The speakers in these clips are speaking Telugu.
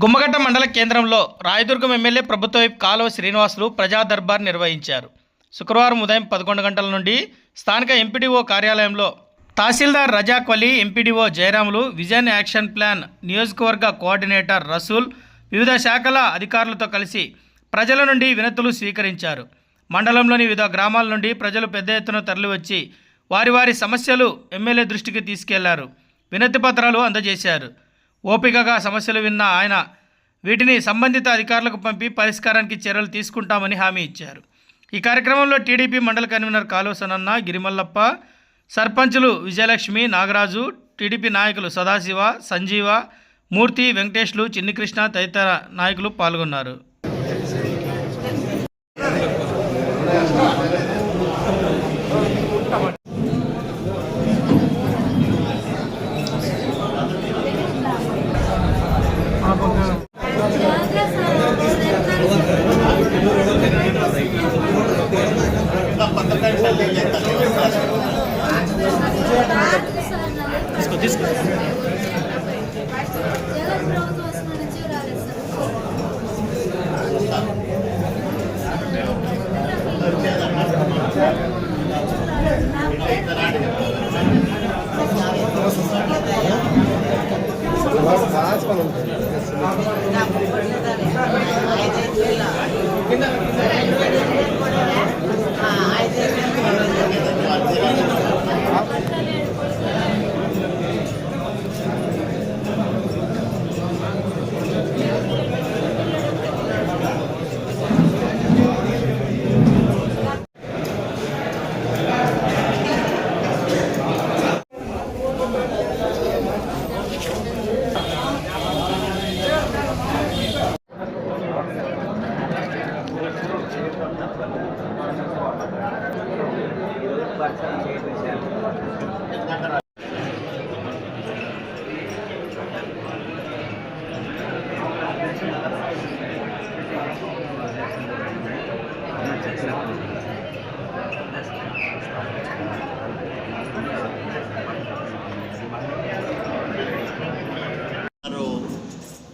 గుమ్మగడ్డ మండల కేంద్రంలో రాయదుర్గం ఎమ్మెల్యే ప్రభుత్వ వైపు కాలువ శ్రీనివాసులు ప్రజా దర్బార్ నిర్వహించారు. శుక్రవారం ఉదయం పదకొండు గంటల నుండి స్థానిక ఎంపీడీఓ కార్యాలయంలో tahsildar Razak Vali MPDO Jayaramulu vision action plan నియోజకవర్గ కోఆర్డినేటర్ రసూల్ వివిధ శాఖల అధికారులతో కలిసి ప్రజల నుండి వినతులు స్వీకరించారు. మండలంలోని వివిధ గ్రామాల నుండి ప్రజలు పెద్ద ఎత్తున తరలివచ్చి వారి వారి సమస్యలు ఎమ్మెల్యే దృష్టికి తీసుకెళ్ళారు. వినతి పత్రాలు అందజేశారు. ఓపికగా సమస్యలు విన్న ఆయన వీటిని సంబంధిత అధికారులకు పంపి పరిష్కారానికి చర్యలు తీసుకుంటామని హామీ ఇచ్చారు. ఈ కార్యక్రమంలో టీడీపీ మండల కన్వీనర్ కాలువ సనన్న గిరిమల్లప్ప సర్పంచులు విజయలక్ష్మి నాగరాజు టీడీపీ నాయకులు సదాశివ సంజీవ మూర్తి వెంకటేష్లు చిన్నికృష్ణ తదితర నాయకులు పాల్గొన్నారు.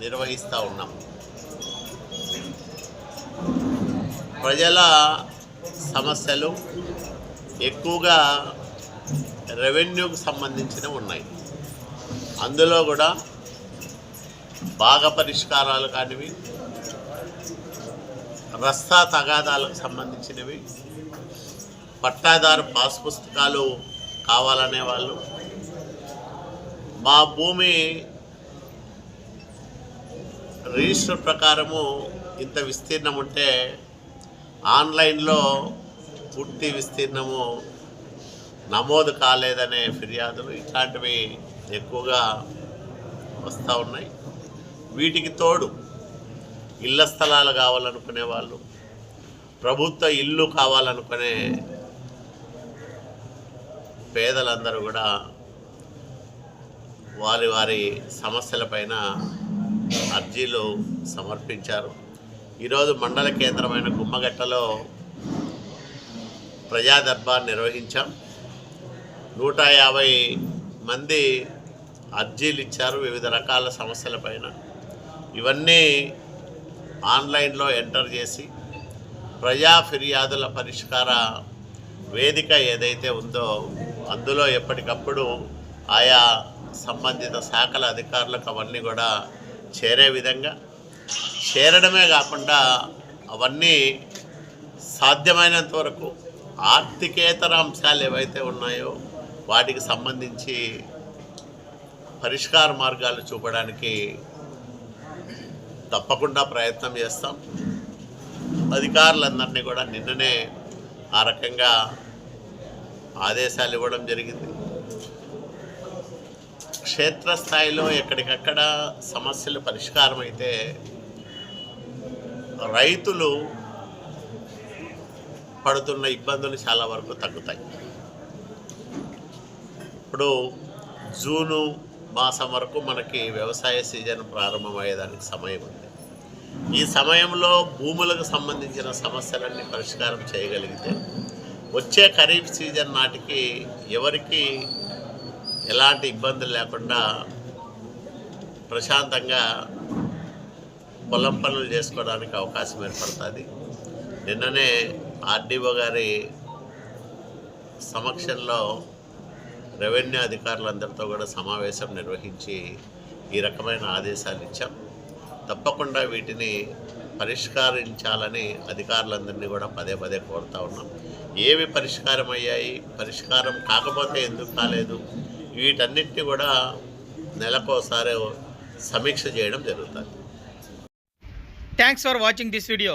నిర్వహిస్తూ ఉన్నాం. ప్రజల సమస్యలు ఎక్కువగా రెవెన్యూకి సంబంధించినవి ఉన్నాయి. అందులో కూడా భాగ పరిష్కారాలు కానివి రస్తా తగాదాలకు సంబంధించినవి పట్టాదారు పాస్ పుస్తకాలు కావాలనే వాళ్ళు. మా భూమి రిజిస్టర్ ప్రకారము ఇంత విస్తీర్ణం ఉంటే ఆన్లైన్లో పూర్తి విస్తీర్ణము నమోదు కాలేదనే ఫిర్యాదులు ఇట్లాంటివి ఎక్కువగా వస్తూ ఉన్నాయి. వీటికి తోడు ఇళ్ళ స్థలాలు కావాలనుకునే వాళ్ళు ప్రభుత్వ ఇల్లు కావాలనుకునే పేదలందరూ కూడా వారి వారి సమస్యలపైన అర్జీలు సమర్పించారు. ఈరోజు మండల కేంద్రమైన గుమ్మగట్టలో ప్రజా దర్బార్ నిర్వహించాం. నూట యాభై మంది అర్జీలు ఇచ్చారు వివిధ రకాల సమస్యలపైన ఇవన్నీ ఆన్లైన్లో ఎంటర్ చేసి ప్రజా ఫిర్యాదుల పరిష్కార వేదిక ఏదైతే ఉందో అందులో ఎప్పటికప్పుడు ఆయా సంబంధిత శాఖల అధికారులకు అవన్నీ కూడా చేరే విధంగా. చేరడమే కాకుండా అవన్నీ సాధ్యమైనంత వరకు ఆర్థికేతర అంశాలు ఏవైతే ఉన్నాయో వాటికి సంబంధించి పరిష్కార మార్గాలు చూపడానికి తప్పకుండా ప్రయత్నం చేస్తాం. అధికారులందరినీ కూడా నిన్ననే ఆ రకంగా ఆదేశాలు ఇవ్వడం జరిగింది. క్షేత్రస్థాయిలో ఎక్కడికక్కడ సమస్యలు పరిష్కారం అయితే రైతులు పడుతున్న ఇబ్బందులు చాలా వరకు తగ్గుతాయి. ఇప్పుడు జూను మాసం వరకు మనకి వ్యవసాయ సీజన్ ప్రారంభమయ్యేదానికి సమయం ఉంది. ఈ సమయంలో భూములకు సంబంధించిన సమస్యలన్నీ పరిష్కారం చేయగలిగితే వచ్చే ఖరీఫ్ సీజన్ నాటికి ఎవరికి ఎలాంటి ఇబ్బందులు లేకుండా ప్రశాంతంగా పొలం పనులు చేసుకోవడానికి అవకాశం ఏర్పడుతుంది. నిన్ననే ఆర్డీఓ గారి సమక్షంలో రెవెన్యూ అధికారులందరితో కూడా సమావేశం నిర్వహించి ఈ రకమైన ఆదేశాలు ఇచ్చాం. తప్పకుండా వీటిని పరిష్కరించాలని అధికారులందరినీ కూడా పదే పదే కోరుతా ఉన్నాం. ఏవి పరిష్కారం అయ్యాయి పరిష్కారం కాకపోతే ఎందుకు కాలేదు వీటన్నిటిని కూడా నెలకోసారి సమీక్ష చేయడం జరుగుతుంది. Thanks for watching this video